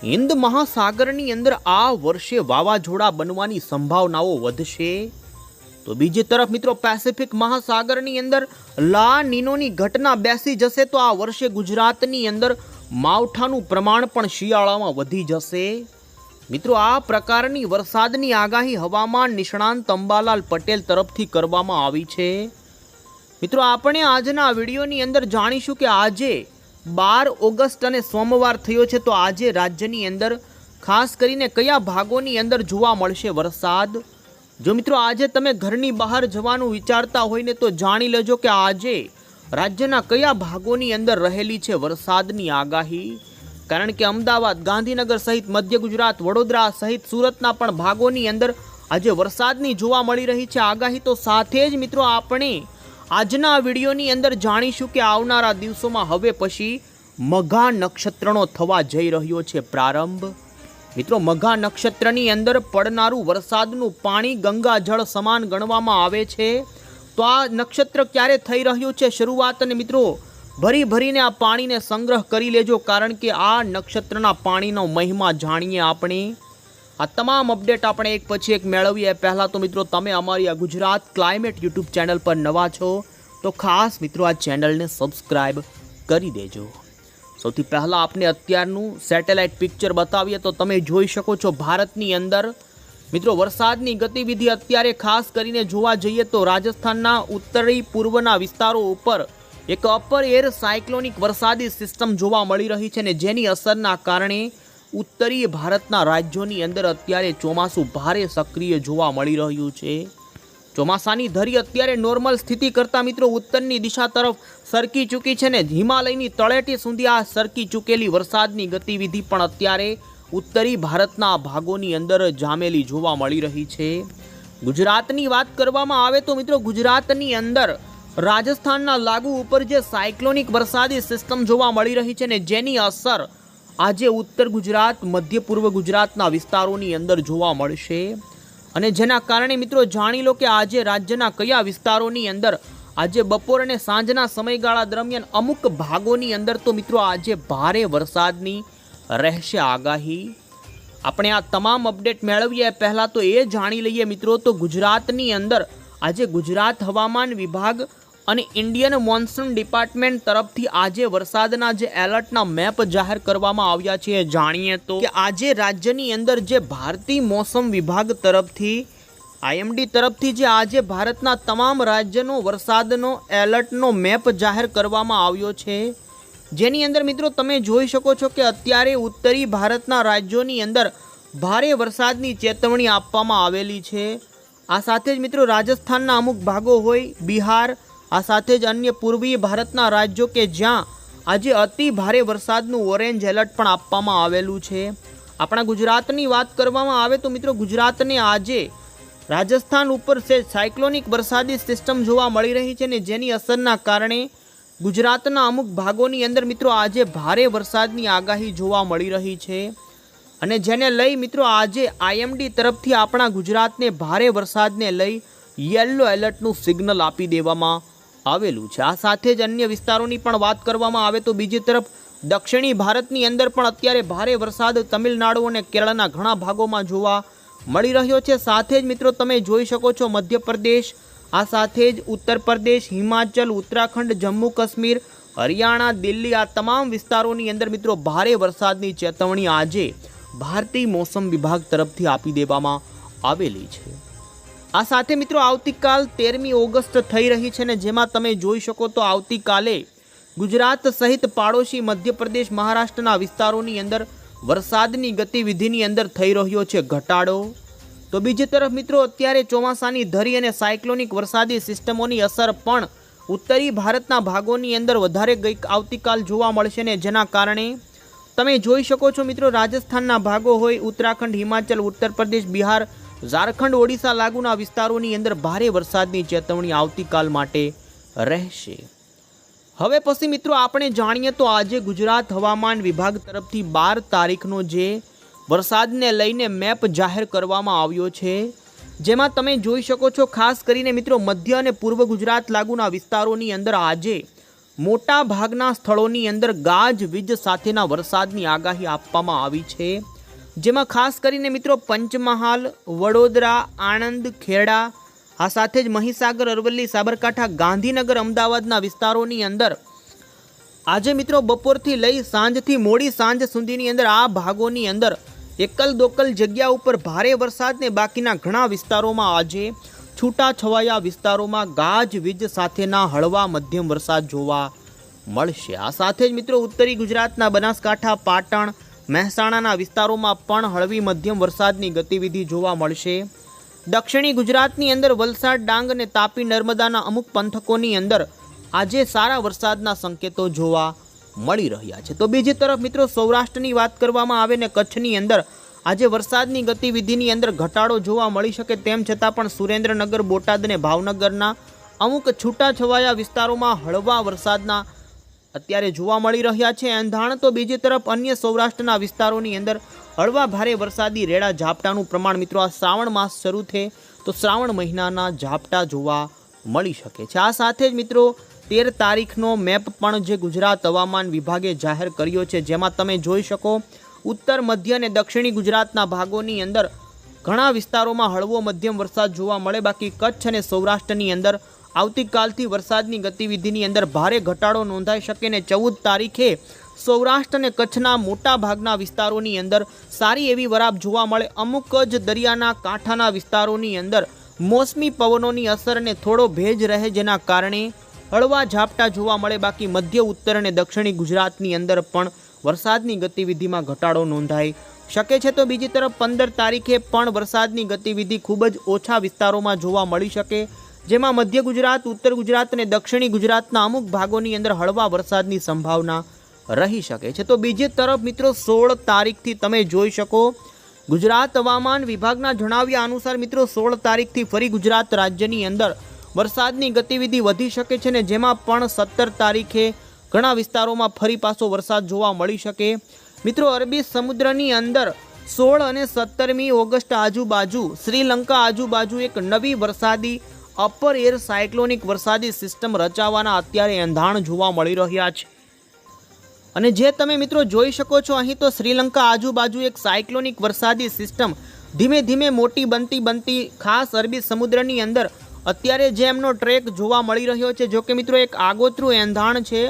હિન્દ મહાસાગરની અંદર આ વર્ષે વાવાઝોડા બનવાની સંભાવનાઓ વધશે? તો બીજી તરફ મિત્રો, પેસિફિક મહાસાગરની અંદર લા નીનોની ઘટના બેસી જશે તો આ વર્ષે ગુજરાતની અંદર માવઠાનું પ્રમાણ પણ શિયાળામાં વધી જશે? મિત્રો, આ પ્રકારની વરસાદની આગાહી હવામાન નિષ્ણાંત અંબાલાલ પટેલ તરફથી કરવામાં આવી છે. મિત્રો, આપણે આજના વિડીયોની અંદર જાણીશું કે આજે બાર ઓગસ્ટ અને સોમવાર થયો છે, તો આજે રાજ્યની અંદર ખાસ કરીને કયા ભાગોની અંદર જોવા મળશે વરસાદ? જો મિત્રો, આજે તમે ઘરની બહાર જવાનું વિચારતા હોય ને તો જાણી લેજો કે આજે રાજ્યના કયા ભાગોની અંદર રહેલી છે વરસાદની આગાહી. કારણ કે અમદાવાદ, ગાંધીનગર સહિત મધ્ય ગુજરાત, વડોદરા સહિત સુરતના પણ ભાગોની અંદર આજે વરસાદની જોવા મળી રહી છે આગાહી. તો સાથે જ મિત્રો, આપણે આજના વિડીયોની અંદર જાણીશું કે આવનારા દિવસોમાં હવે પછી મઘા નક્ષત્રનો થવા જઈ રહ્યો છે પ્રારંભ. મિત્રો, મઘા નક્ષત્રની અંદર પડનારું વરસાદનું પાણી ગંગા જળ સમાન ગણવામાં આવે છે. તો આ નક્ષત્ર ક્યારે થઈ રહ્યું છે શરૂઆત અને મિત્રો? ભરી ભરીને આ પાણીને સંગ્રહ કરી લેજો કારણ કે આ નક્ષત્રના પાણીનો મહિમા જાણીએ આપણે. આ તમામ અપડેટ આપણે એક પછી એક મેળવીએ. પહેલાં તો મિત્રો, તમે અમારી આ ગુજરાત ક્લાઇમેટ યુટ્યુબ ચેનલ પર નવા છો, તો ખાસ મિત્રો આ ચેનલને સબસ્ક્રાઈબ કરી દેજો. સૌથી પહેલાં આપને અત્યારનું સેટેલાઇટ પિક્ચર બતાવીએ, તો તમે જોઈ શકો છો ભારતની અંદર. મિત્રો, વરસાદની ગતિવિધિ અત્યારે ખાસ કરીને જોવા જઈએ તો રાજસ્થાનના ઉત્તરી પૂર્વના વિસ્તારો ઉપર એક અપર એર સાયક્લોનિક વરસાદી સિસ્ટમ જોવા મળી રહી છે ને જેની અસરના કારણે ઉત્તરીય ભારતના રાજ્યોની અંદર અત્યારે ચોમાસું ભારે સક્રિય જોવા મળી રહ્યું છે. ચોમાસાની ધરી અત્યારે નોર્મલ સ્થિતિ કરતાં મિત્રો ઉત્તરની દિશા તરફ સરકી ચૂકી છે ને હિમાલયની તળેટી સુધી આ સરકી ચૂકેલી વરસાદની ગતિવિધિ પણ અત્યારે ઉત્તરી ભારતના ભાગોની અંદર જામેલી જોવા મળી રહી છે. ગુજરાતની વાત કરવામાં આવે તો મિત્રો ગુજરાતની અંદર રાજસ્થાનના લાગુ ઉપર જે સાયક્લોનિક વરસાદી સિસ્ટમ જોવા મળી રહી છે ને જેની અસર આજે ઉત્તર ગુજરાત, મધ્ય પૂર્વ ગુજરાતના વિસ્તારોની અંદર જોવા મળશે. અને જેના કારણે મિત્રો જાણી લો કે આજે રાજ્યના કયા વિસ્તારોની અંદર આજે બપોર અને સાંજના સમયગાળા દરમિયાન અમુક ભાગોની અંદર તો મિત્રો આજે ભારે વરસાદની રહેશે આગાહી. આપણે આ તમામ અપડેટ મેળવીએ પહેલાં તો એ જાણી લઈએ મિત્રો તો ગુજરાતની અંદર આજે ગુજરાત હવામાન વિભાગ અને ઇન્ડિયન મોન્સૂન ડિપાર્ટમેન્ટ તરફથી આજે વરસાદના જે એલર્ટના મેપ જાહેર કરવામાં આવ્યા છે જાણીએ તો કે આજે રાજ્યની અંદર જે ભારતીય મોસમ વિભાગ તરફથી, આઈએમડી તરફથી જે આજે ભારતના તમામ રાજ્યનો વરસાદનો, એલર્ટનો મેપ જાહેર કરવામાં આવ્યો છે. જેની અંદર મિત્રો તમે જોઈ શકો છો કે અત્યારે ઉત્તરી ભારતના રાજ્યોની અંદર ભારે વરસાદની ચેતવણી આપવામાં આવેલી છે. આ સાથે જ મિત્રો રાજસ્થાનના અમુક ભાગો હોય, બિહાર આ સાથે જ અન્ય પૂર્વીય ભારતના રાજ્યો કે જ્યાં આજે અતિ ભારે વરસાદનું ઓરેન્જ એલર્ટ પણ આપવામાં આવેલું છે. આપણા ગુજરાતની વાત કરવામાં આવે તો મિત્રો ગુજરાતને આજે રાજસ્થાન ઉપર છે સાયક્લોનિક વરસાદી સિસ્ટમ જોવા મળી રહી છે ને જેની અસરના કારણે ગુજરાતના અમુક ભાગોની અંદર મિત્રો આજે ભારે વરસાદની આગાહી જોવા મળી રહી છે. અને જેને લઈ મિત્રો આજે આઈએમડી તરફથી આપણા ગુજરાતને ભારે વરસાદને લઈ યલો એલર્ટનું સિગ્નલ આપી દેવામાં આવેલું છે. આ સાથે જ અન્ય વિસ્તારોની પણ વાત કરવામાં આવે તો બીજી તરફ દક્ષિણી ભારતની અંદર પણ અત્યારે ભારે વરસાદ તમિલનાડુ અને કેરળના ઘણા ભાગોમાં જોવા મળી રહ્યો છે. સાથે જ મિત્રો તમે જોઈ શકો છો મધ્યપ્રદેશ, આ સાથે જ ઉત્તર પ્રદેશ હિમાચલ, ઉત્તરાખંડ, જમ્મુ કાશ્મીર, હરિયાણા, દિલ્હી આ તમામ વિસ્તારોની અંદર મિત્રો ભારે વરસાદની ચેતવણી આજે ભારતીય મોસમ વિભાગ તરફથી આપી દેવામાં આવેલી છે. આ સાથે મિત્રો આવતીકાલ તેરમી ઓગસ્ટ થઈ રહી છે ને જેમાં તમે જોઈ શકો તો આવતીકાલે ગુજરાત સહિત પાડોશી મધ્યપ્રદેશ મહારાષ્ટ્રના વિસ્તારોની અંદર વરસાદની ગતિવિધિની અંદર થઈ રહ્યો છે ઘટાડો. તો બીજી તરફ મિત્રો અત્યારે ચોમાસાની ધરી અને સાયક્લોનિક વરસાદી સિસ્ટમોની અસર પણ ઉત્તરી ભારતના ભાગોની અંદર વધારે ગઈ આવતીકાલ જોવા મળશે ને જેના કારણે તમે જોઈ શકો છો મિત્રો રાજસ્થાનના ભાગો હોય ઉત્તરાખંડ, હિમાચલ, ઉત્તર પ્રદેશ, બિહાર ઝારખંડ, ઓડિશા લાગુના વિસ્તારોની અંદર ભારે વરસાદની ચેતવણી આવતીકાલ માટે રહેશે. હવે પછી મિત્રો આપણે જાણીએ તો આજે ગુજરાત હવામાન વિભાગ તરફથી બાર તારીખનો જે વરસાદને લઈને મેપ જાહેર કરવામાં આવ્યો છે, જેમાં તમે જોઈ શકો છો ખાસ કરીને મિત્રો મધ્ય અને પૂર્વ ગુજરાત લાગુના વિસ્તારોની અંદર આજે મોટા ભાગના સ્થળોની અંદર ગાજ, વીજ સાથેના વરસાદની આગાહી આપવામાં આવી છે. જેમાં ખાસ કરીને મિત્રો પંચમહાલ, વડોદરા, આણંદ, ખેડા, આ સાથે જ મહીસાગર, અરવલ્લી, સાબરકાંઠા, ગાંધીનગર, અમદાવાદના વિસ્તારોની અંદર. આજે મિત્રો બપોરથી લઈ સાંજથી મોડી સાંજ સુધીની અંદર આ ભાગોની અંદર એકલ દોકલ જગ્યા ઉપર ભારે વરસાદને બાકીના ઘણા વિસ્તારોમાં આજે છૂટા છવાયા વિસ્તારોમાં ગાજવીજ સાથેના હળવા મધ્યમ વરસાદ જોવા મળશે. આ સાથે જ મિત્રો ઉત્તરી ગુજરાતના બનાસકાંઠા, પાટણ મહેસાણાના વિસ્તારોમાં પણ હળવી મધ્યમ વરસાદની ગતિવિધિ જોવા મળશે. દક્ષિણી ગુજરાતની અંદર વલસાડ, ડાંગ અને તાપી નર્મદાના અમુક પંથકોની અંદર આજે સારા વરસાદના સંકેતો જોવા મળી રહ્યા છે. તો બીજી તરફ મિત્રો સૌરાષ્ટ્રની વાત કરવામાં આવે ને કચ્છની અંદર આજે વરસાદની ગતિવિધિની અંદર ઘટાડો જોવા મળી શકે તેમ છતાં પણ સુરેન્દ્રનગર, બોટાદ અને ભાવનગરના અમુક છૂટાછવાયા વિસ્તારોમાં હળવા વરસાદના અત્યારે જોવા મળી રહ્યા છે એંધાણ તો બીજી તરફ અન્ય સૌરાષ્ટ્રના વિસ્તારોની અંદર હળવા ભારે વરસાદી રેડા ઝાપટાનું પ્રમાણ મિત્રો આ શ્રાવણ માસ શરૂ થે તો શ્રાવણ મહિનાના ઝાપટા જોવા મળી શકે છે. આ સાથે જ મિત્રો તેર તારીખનો મેપ પણ જે ગુજરાત હવામાન વિભાગે જાહેર કર્યો છે જેમાં તમે જોઈ શકો ઉત્તર, મધ્ય અને દક્ષિણી ગુજરાતના ભાગોની અંદર ઘણા વિસ્તારોમાં હળવો મધ્યમ વરસાદ જોવા મળે. બાકી કચ્છ અને સૌરાષ્ટ્રની અંદર આવતીકાલથી વરસાદની ગતિવિધિની અંદર ભારે ઘટાડો નોંધાઈ શકે ને ચૌદ તારીખે સૌરાષ્ટ્ર અને કચ્છના મોટા ભાગના વિસ્તારોની અંદર સારી એવી વરાપ જોવા મળે. અમુક જ દરિયાના કાંઠાના વિસ્તારોની અંદર મોસમી પવનોની અસર અને થોડો ભેજ રહે જેના કારણે હળવા ઝાપટા જોવા મળે. બાકી મધ્ય, ઉત્તર અને દક્ષિણી ગુજરાતની અંદર પણ વરસાદની ગતિવિધિમાં ઘટાડો નોંધાઈ શકે છે. તો બીજી તરફ પંદર તારીખે પણ વરસાદની ગતિવિધિ ખૂબ જ ઓછા વિસ્તારોમાં જોવા મળી શકે. જેમાં મધ્ય ગુજરાત, ઉત્તર ગુજરાત અને દક્ષિણી ગુજરાતના અમુક ભાગોની અંદર હળવા વરસાદની સંભાવના રહી શકે છે. તો બીજી તરફ મિત્રો, સોળ તારીખથી તમે જોઈ શકો, ગુજરાત હવામાન વિભાગના જણાવ્યા અનુસાર મિત્રો, સોળ તારીખથી ફરી ગુજરાત રાજ્યની અંદર વરસાદની ગતિવિધિ વધી શકે છે ને જેમાં પણ સત્તર તારીખે ઘણા વિસ્તારોમાં ફરી પાછો વરસાદ જોવા મળી શકે. મિત્રો, અરબી સમુદ્રની અંદર સોળ અને સત્તરમી ઓગસ્ટ આજુબાજુ, શ્રીલંકા આજુબાજુ એક નવી વરસાદી અપર એર સાયક્લોનિક વરસાદી સિસ્ટમ રચાવાના અત્યારે એંધાણ જોવા મળી રહ્યા છે. અને જે તમે મિત્રો જોઈ શકો છો, અહીં તો શ્રીલંકા આજુબાજુ એક સાયક્લોનિક વરસાદી સિસ્ટમ ધીમે ધીમે મોટી બનતી બનતી ખાસ અરબી સમુદ્રની અંદર અત્યારે જે એમનો ટ્રેક જોવા મળી રહ્યો છે, જો કે મિત્રો એક આગોતરું એંધાણ છે.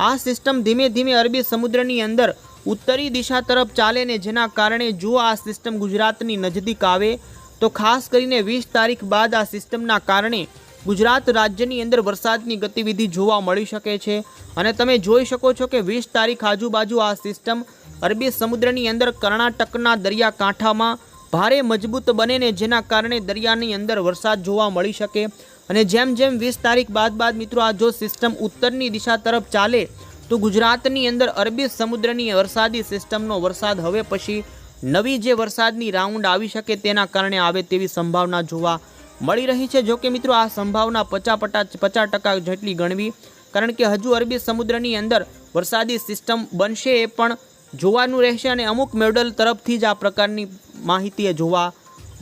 આ સિસ્ટમ ધીમે ધીમે અરબી સમુદ્રની અંદર ઉત્તરી દિશા તરફ ચાલે ને જેના કારણે જો આ સિસ્ટમ ગુજરાતની નજીક આવે. તો ખાસ કરીને વીસ તારીખ બાદ આ સિસ્ટમના કારણે ગુજરાત રાજ્યની અંદર વરસાદની ગતિવિધિ જોવા મળી શકે છે. અને તમે જોઈ શકો છો કે વીસ તારીખ આજુબાજુ આ સિસ્ટમ અરબી સમુદ્રની અંદર કર્ણાટકના દરિયાકાંઠામાં ભારે મજબૂત બને ને જેના કારણે દરિયાની અંદર વરસાદ જોવા મળી શકે. અને જેમ જેમ વીસ તારીખ બાદ બાદ મિત્રો આ જો સિસ્ટમ ઉત્તરની દિશા તરફ ચાલે, તો ગુજરાતની અંદર અરબી સમુદ્રની વરસાદી સિસ્ટમનો વરસાદ હવે પછી નવી જે વરસાદની રાઉન્ડ આવી શકે તેના કારણે આવે તેવી સંભાવના જોવા મળી રહી છે. જોકે મિત્રો, આ સંભાવના પચાસ પટા પચાસ ટકા જેટલી ગણવી, કારણ કે હજુ અરબી સમુદ્રની અંદર વરસાદી સિસ્ટમ બનશે એ પણ જોવાનું રહેશે અને અમુક મેડલ તરફથી જ આ પ્રકારની માહિતી જોવા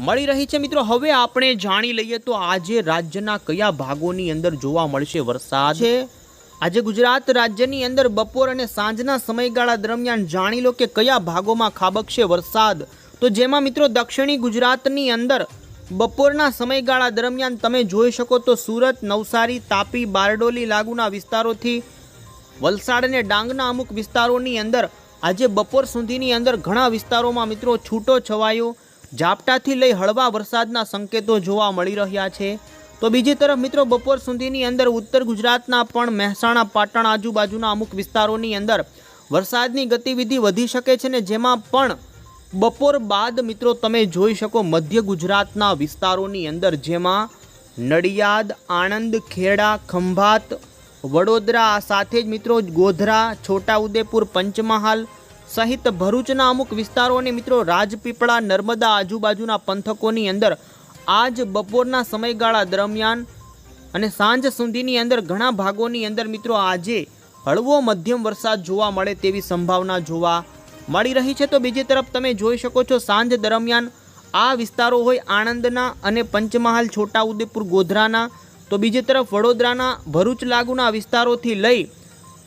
મળી રહી છે. મિત્રો, હવે આપણે જાણી લઈએ તો આજે રાજ્યના કયા ભાગોની અંદર જોવા મળશે વરસાદ? છે આજે ગુજરાત રાજ્યની અંદર બપોર અને સાંજના સમયગાળા દરમિયાન જાણી લો કે કયા ભાગોમાં ખાબકશે વરસાદ. તો જેમાં મિત્રો દક્ષિણી ગુજરાતની અંદર બપોરના સમયગાળા દરમિયાન તમે જોઈ શકો તો સુરત, નવસારી, તાપી, બારડોલી લાગુના વિસ્તારોથી વલસાડ અને ડાંગના અમુક વિસ્તારોની અંદર આજે બપોર સુધીની અંદર ઘણા વિસ્તારોમાં મિત્રો છૂટો છવાયો. ઝાપટાથી લઈ હળવા વરસાદના સંકેતો જોવા મળી રહ્યા છે. તો બીજી તરફ મિત્રો, બપોર સુધીની અંદર ઉત્તર ગુજરાતના પણ મહેસાણા, પાટણ આજુબાજુના અમુક વિસ્તારોની અંદર વરસાદની ગતિવિધિ વધી શકે છે ને જેમાં પણ બપોર બાદ મિત્રો તમે જોઈ શકો મધ્ય ગુજરાતના વિસ્તારોની અંદર જેમાં નડિયાદ, આણંદ, ખેડા, ખંભાત, વડોદરા સાથે જ મિત્રો ગોધરા, છોટાઉદેપુર, પંચમહાલ સહિત ભરૂચના અમુક વિસ્તારોની મિત્રો રાજપીપળા, નર્મદા આજુબાજુના પંથકોની અંદર આજ બપોરના સમયગાળા દરમિયાન અને સાંજ સુધીની અંદર ઘણા ભાગોની અંદર મિત્રો આજે હળવો મધ્યમ વરસાદ જોવા મળે તેવી સંભાવના જોવા મળી રહી છે. તો બીજી તરફ તમે જોઈ શકો છો, સાંજ દરમિયાન આ વિસ્તારો હોય આણંદના અને પંચમહાલ, છોટાઉદેપુર, ગોધરાના, તો બીજી તરફ વડોદરાના ભરૂચ લાગુના વિસ્તારોથી લઈ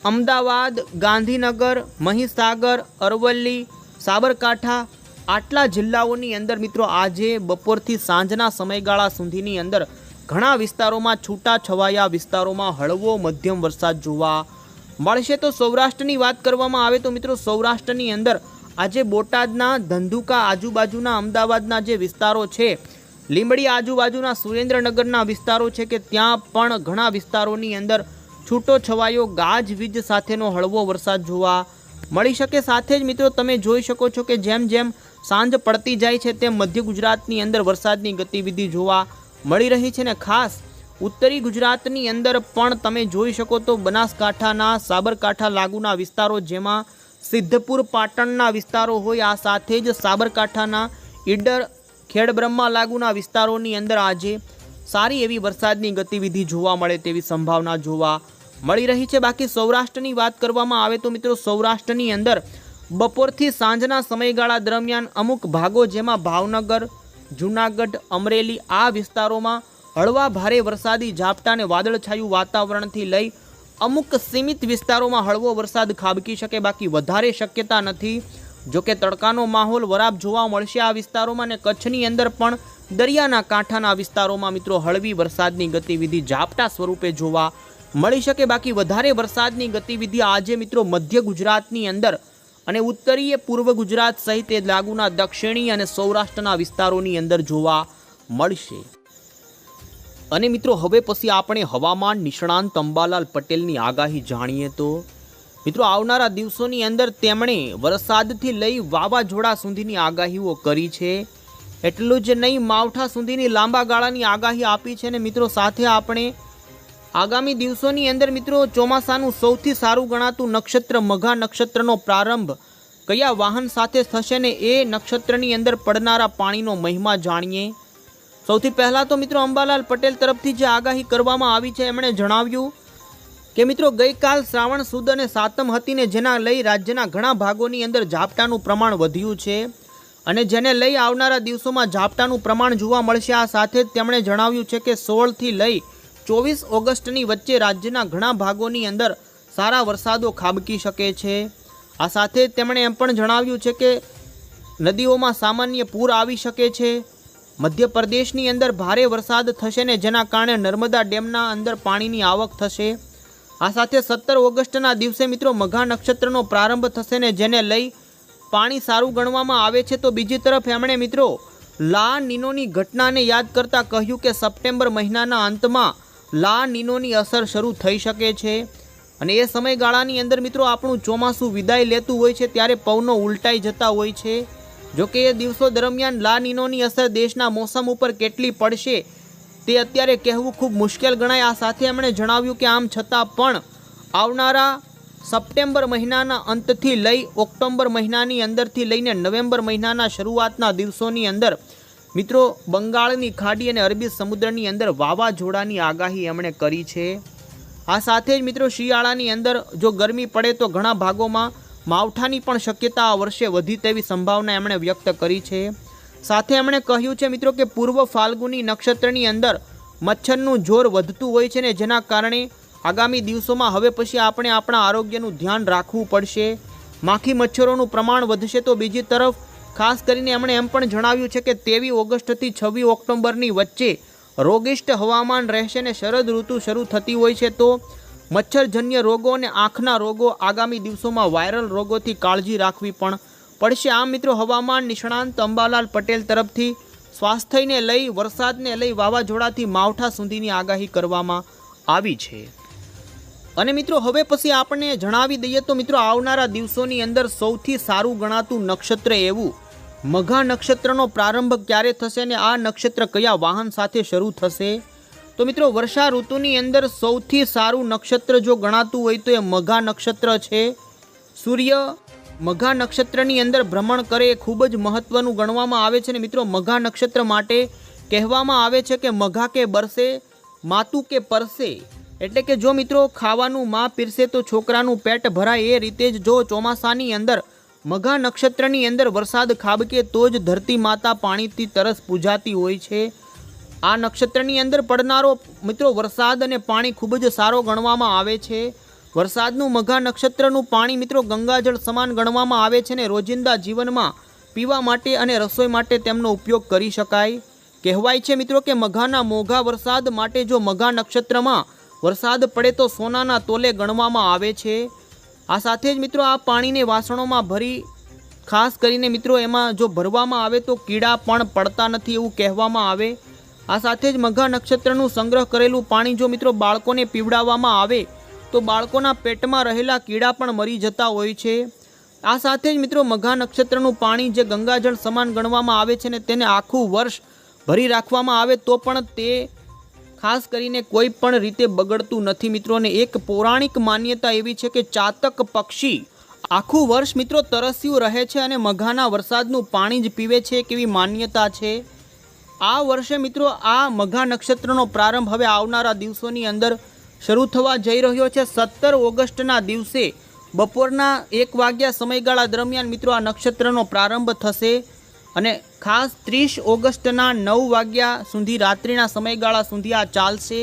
અમદાવાદ, ગાંધીનગર, મહીસાગર, અરવલ્લી, સાબરકાંઠા આટલા જિલ્લાઓની અંદર મિત્રો આજે બપોરથી સાંજના સમયગાળા સુધીની અંદર ઘણા વિસ્તારોમાં છૂટા છવાયા વિસ્તારોમાં હળવો મધ્યમ વરસાદ જોવા મળશે. તો સૌરાષ્ટ્રની વાત કરવામાં આવે તો મિત્રો સૌરાષ્ટ્રની અંદર આજે બોટાદના ધંધુકા આજુબાજુના અમદાવાદના જે વિસ્તારો છે, લીંબડી આજુબાજુના સુરેન્દ્રનગરના વિસ્તારો છે કે ત્યાં પણ ઘણા વિસ્તારોની અંદર છૂટો છવાયો ગાજવીજ સાથેનો હળવો વરસાદ જોવા મળી શકે. સાથે જ મિત્રો તમે જોઈ શકો છો કે જેમ જેમ સાંજ પડતી જાય છે તેમ મધ્ય ગુજરાતની અંદર વરસાદની ગતિવિધિ જોવા મળી રહી છે ને ખાસ ઉત્તરી ગુજરાતની અંદર પણ તમે જોઈ શકો તો બનાસકાંઠાના, સાબરકાંઠા લાગુના વિસ્તારો જેમાં સિદ્ધપુર, પાટણના વિસ્તારો હોય, આ સાથે જ સાબરકાંઠાના ઈડર, ખેડબ્રહ્મા લાગુના વિસ્તારોની અંદર આજે સારી એવી વરસાદની ગતિવિધિ જોવા મળે તેવી સંભાવના જોવા મળી રહી છે. બાકી સૌરાષ્ટ્રની વાત કરવામાં આવે તો મિત્રો સૌરાષ્ટ્રની અંદર બપોરથી સાંજના સમયગાળા દરમિયાન અમુક ભાગો જેમાં ભાવનગર, જૂનાગઢ, અમરેલી આ વિસ્તારોમાં હળવા ભારે વરસાદી ઝાપટાને વાદળછાયું વાતાવરણથી લઈ અમુક સીમિત વિસ્તારોમાં હળવો વરસાદ ખાબકી શકે બાકી વધારે શક્યતા નથી. જોકે તડકાનો માહોલ વરાપ જોવા મળશે આ વિસ્તારોમાં અને કચ્છની અંદર પણ દરિયાના કાંઠાના વિસ્તારોમાં મિત્રો હળવી વરસાદની ગતિવિધિ ઝાપટા સ્વરૂપે જોવા મળી શકે. બાકી વધારે વરસાદની ગતિવિધિ આજે મિત્રો મધ્ય ગુજરાતની અંદર અને ઉત્તરીય પૂર્વ ગુજરાત સહિત લાગુના દક્ષિણી અને સૌરાષ્ટ્રના વિસ્તારોની અંદર જોવા મળશે. અને મિત્રો, હવે પછી આપણે હવામાન નિષ્ણાંત અંબાલાલ પટેલની આગાહી જાણીએ તો, મિત્રો, આવનારા દિવસોની અંદર તેમણે વરસાદથી લઈ વાવાઝોડા સુધીની આગાહીઓ કરી છે. એટલું જ નહીં, માવઠા સુધીની લાંબા ગાળાની આગાહી આપી છે ને મિત્રો, સાથે આપણે આગામી દિવસોની અંદર મિત્રો ચોમાસાનું સૌથી સારું ગણાતું નક્ષત્ર મઘા નક્ષત્રનો પ્રારંભ કયા વાહન સાથે થશે ને એ નક્ષત્રની અંદર પડનારા પાણીનો મહિમા જાણીએ? સૌથી પહેલાં તો મિત્રો અંબાલાલ પટેલ તરફથી જે આગાહી કરવામાં આવી છે એમણે જણાવ્યું કે મિત્રો ગઈકાલ શ્રાવણ સુદ અને સાતમ હતીને જેના લઈ રાજ્યના ઘણા ભાગોની અંદર ઝાપટાનું પ્રમાણ વધ્યું છે અને જેને લઈ આવનારા દિવસોમાં ઝાપટાનું પ્રમાણ જોવા મળશે. આ સાથે જ તેમણે જણાવ્યું છે કે સોળથી લઈ ચોવીસ ઓગસ્ટની વચ્ચે રાજ્યના ઘણા ભાગોની અંદર સારા વરસાદો ખાબકી શકે છે. આ સાથે તેમણે એમ પણ જણાવ્યું છે કે નદીઓમાં સામાન્ય પૂર આવી શકે છે. મધ્યપ્રદેશની અંદર ભારે વરસાદ થશે ને જેના કારણે નર્મદા ડેમના અંદર પાણીની આવક થશે. આ સાથે સત્તર ઓગસ્ટના દિવસે મિત્રો મઘા નક્ષત્રનો પ્રારંભ થશે ને જેને લઈ પાણી સારું ગણવામાં આવે છે તો બીજી તરફ એમણે મિત્રો લા નીનોની ઘટનાને યાદ કરતાં કહ્યું કે સપ્ટેમ્બર મહિનાના અંતમાં લા નીનોની અસર શરૂ થઈ શકે છે. અને એ સમયગાળાની અંદર મિત્રો આપણું ચોમાસું વિદાય લેતું હોય છે ત્યારે પવનો ઉલટાઈ જતા હોય છે. જોકે એ દિવસો દરમિયાન લા નીનોની અસર દેશના મોસમ ઉપર કેટલી પડશે તે અત્યારે કહેવું ખૂબ મુશ્કેલ ગણાય. આ સાથે એમણે જણાવ્યું કે આમ છતાં પણ આવનારા સપ્ટેમ્બર મહિનાના અંતથી લઈ ઓક્ટોબર મહિનાની અંદરથી લઈને નવેમ્બર મહિનાના શરૂઆતના દિવસોની અંદર મિત્રો, બંગાળની ખાડી અને અરબી સમુદ્રની અંદર વાવાઝોડાની આગાહી એમણે કરી છે. આ સાથે જ મિત્રો, શિયાળાની અંદર જો ગરમી પડે તો ઘણા ભાગોમાં માવઠાની પણ શક્યતા આ વર્ષે વધી તેવી સંભાવના એમણે વ્યક્ત કરી છે. સાથે એમણે કહ્યું છે, મિત્રો, કે પૂર્વ ફાલ્ગુની નક્ષત્રની અંદર મચ્છરનું જોર વધતું હોય છે ને જેના કારણે આગામી દિવસોમાં હવે પછી આપણે આપણા આરોગ્યનું ધ્યાન રાખવું પડશે. માખી મચ્છરોનું પ્રમાણ વધશે તો બીજી તરફ ખાસ કરીને એમણે એમ પણ જણાવ્યું છે કે તેવી ઓગસ્ટથી છવ્વીસ ઓક્ટોબરની વચ્ચે રોગિષ્ટ હવામાન રહેશે ને શરદ ઋતુ શરૂ થતી હોય છે તો મચ્છરજન્ય રોગો અને આંખના રોગો આગામી દિવસોમાં વાયરલ રોગોથી કાળજી રાખવી પણ પડશે. આમ મિત્રો, હવામાન નિષ્ણાંત અંબાલાલ પટેલ તરફથી સ્વાસ્થ્યને લઈ, વરસાદને લઈ વાવાઝોડાથી માવઠા સુધીની આગાહી કરવામાં આવી છે. અને મિત્રો, હવે પછી આપણે જણાવી દઈએ તો મિત્રો, આવનારા દિવસોની અંદર સૌથી સારું ગણાતું નક્ષત્ર એવું મઘા નક્ષત્રનો પ્રારંભ ક્યારે થશે અને આ નક્ષત્ર કયા વાહન સાથે શરૂ થશે? તો મિત્રો, વર્ષા ઋતુની અંદર સૌથી સારું નક્ષત્ર જો ગણાતું હોય તો એ મઘા નક્ષત્ર છે. સૂર્ય મઘા નક્ષત્રની અંદર ભ્રમણ કરે એ ખૂબ જ મહત્વનું ગણવામાં આવે છે ને મિત્રો, મઘા નક્ષત્ર માટે કહેવામાં આવે છે કે મઘા કે બરસે, માતું કે પરસે. એટલે કે જો મિત્રો, ખાવાનું માં પીરસે તો છોકરાનું પેટ ભરાય એ રીતે જ જો ચોમાસાની અંદર મઘા નક્ષત્રની અંદર વરસાદ ખાબકે તો જ ધરતી માતા પાણીથી તરસ પૂજાતી હોય છે. આ નક્ષત્રની અંદર પડનારો મિત્રો વરસાદ અને પાણી ખૂબ જ સારો ગણવામાં આવે છે. વરસાદનું મઘા નક્ષત્રનું પાણી મિત્રો ગંગાજળ સમાન ગણવામાં આવે છે ને રોજિંદા જીવનમાં પીવા માટે અને રસોઈ માટે તેમનો ઉપયોગ કરી શકાય. કહેવાય છે મિત્રો કે મઘાના મોઘા વરસાદ માટે જો મઘા નક્ષત્રમાં વરસાદ પડે તો સોનાના તોલે ગણવામાં આવે છે. આ સાથે જ મિત્રો આ પાણીને વાસણોમાં ભરી, ખાસ કરીને મિત્રો એમાં જો ભરવામાં આવે તો કીડા પણ પડતા નથી એવું કહેવામાં આવે. આ સાથે જ મઘા નક્ષત્રનું સંગ્રહ કરેલું પાણી જો મિત્રો બાળકોને પીવડાવવામાં આવે, તો બાળકોના પેટમાં રહેલા કીડા પણ મરી જતા હોય છે. આ સાથે જ મિત્રો મઘા નક્ષત્રનું પાણી જે ગંગાજળ સમાન ગણવામાં આવે છે ને તેને આખું વર્ષ ભરી રાખવામાં આવે તો પણ તે ખાસ કરીને કોઈ પણ રીતે બગડતું નથી મિત્રોને એક પૌરાણિક માન્યતા એવી છે કે ચાતક પક્ષી આખું વર્ષ મિત્રો તરસ્યું રહે છે અને મઘાના વરસાદનું પાણી જ પીવે છે એક એવી માન્યતા છે. આ વર્ષે મિત્રો આ મઘા નક્ષત્રનો પ્રારંભ હવે આવનારા દિવસોની અંદર શરૂ થવા જઈ રહ્યો છે. સત્તર ઓગસ્ટના દિવસે બપોરના એક વાગ્યા સમયગાળા દરમિયાન મિત્રો આ નક્ષત્રનો પ્રારંભ થશે. અને ખાસ ત્રીસ ઓગસ્ટના નવ વાગ્યા સુધી રાત્રિના સમયગાળા સુધી આ ચાલશે.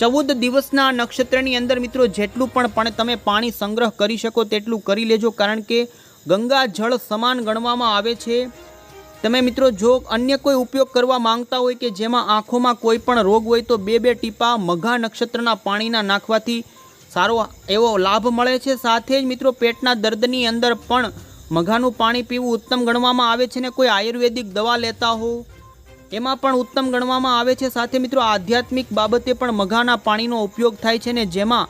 ચૌદ દિવસના નક્ષત્રની અંદર મિત્રો જેટલું પણ પણ તમે પાણી સંગ્રહ કરી શકો તેટલું કરી લેજો કારણ કે ગંગા જળ સમાન ગણવામાં આવે છે. તમે મિત્રો જો અન્ય કોઈ ઉપયોગ કરવા માંગતા હોય કે જેમાં આંખોમાં કોઈ પણ રોગ હોય તો બે બે ટીપા મઘા નક્ષત્રના પાણીના નાખવાથી સારો એવો લાભ મળે છે. સાથે જ મિત્રો પેટના દર્દની અંદર પણ મઘાનું પાણી પીવું ઉત્તમ ગણવામાં આવે છે ને કોઈ આયુર્વેદિક દવા લેતા હો? એમાં પણ ઉત્તમ ગણવામાં આવે છે. સાથે મિત્રો, આધ્યાત્મિક બાબતે પણ મઘાના પાણીનો ઉપયોગ થાય છે ને જેમાં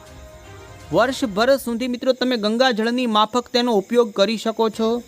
વર્ષભર સુધી મિત્રો, તમે ગંગાજળની માફક તેનો ઉપયોગ કરી શકો છો.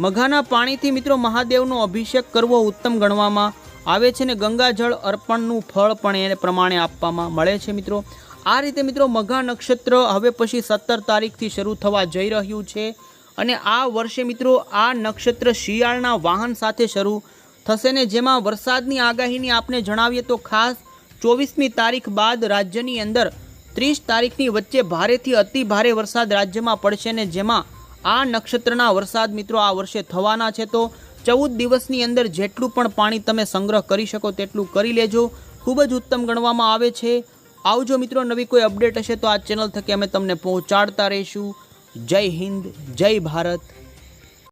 મઘાના પાણીથી મિત્રો, મહાદેવનો અભિષેક કરવો ઉત્તમ ગણવામાં આવે છે ને ગંગાજળ અર્પણનું ફળ પણ એને પ્રમાણે આપવામાં મળે છે મિત્રો. આ રીતે મિત્રો, મઘા નક્ષત્ર હવે પછી સત્તર તારીખથી શરૂ થવા જઈ રહ્યું છે. અને આ વર્ષે મિત્રો આ નક્ષત્ર શિયાળના વાહન સાથે શરૂ થશે ને જેમાં વરસાદની આગાહીની આપને જણાવીએ તો ખાસ ચોવીસમી તારીખ બાદ રાજ્યની અંદર ત્રીસ તારીખની વચ્ચે ભારેથી અતિ ભારે વરસાદ રાજ્યમાં પડશે ને જેમાં આ નક્ષત્રના વરસાદ મિત્રો આ વર્ષે થવાના છે તો ચૌદ દિવસની અંદર જેટલું પણ પાણી તમે સંગ્રહ કરી શકો તેટલું કરી લેજો. ખૂબ જ ઉત્તમ ગણવામાં આવે છે. આવજો મિત્રો, નવી કોઈ અપડેટ હશે તો આ ચેનલ થકી અમે તમને પહોંચાડતા રહીશું. જય હિન્દ જય ભારત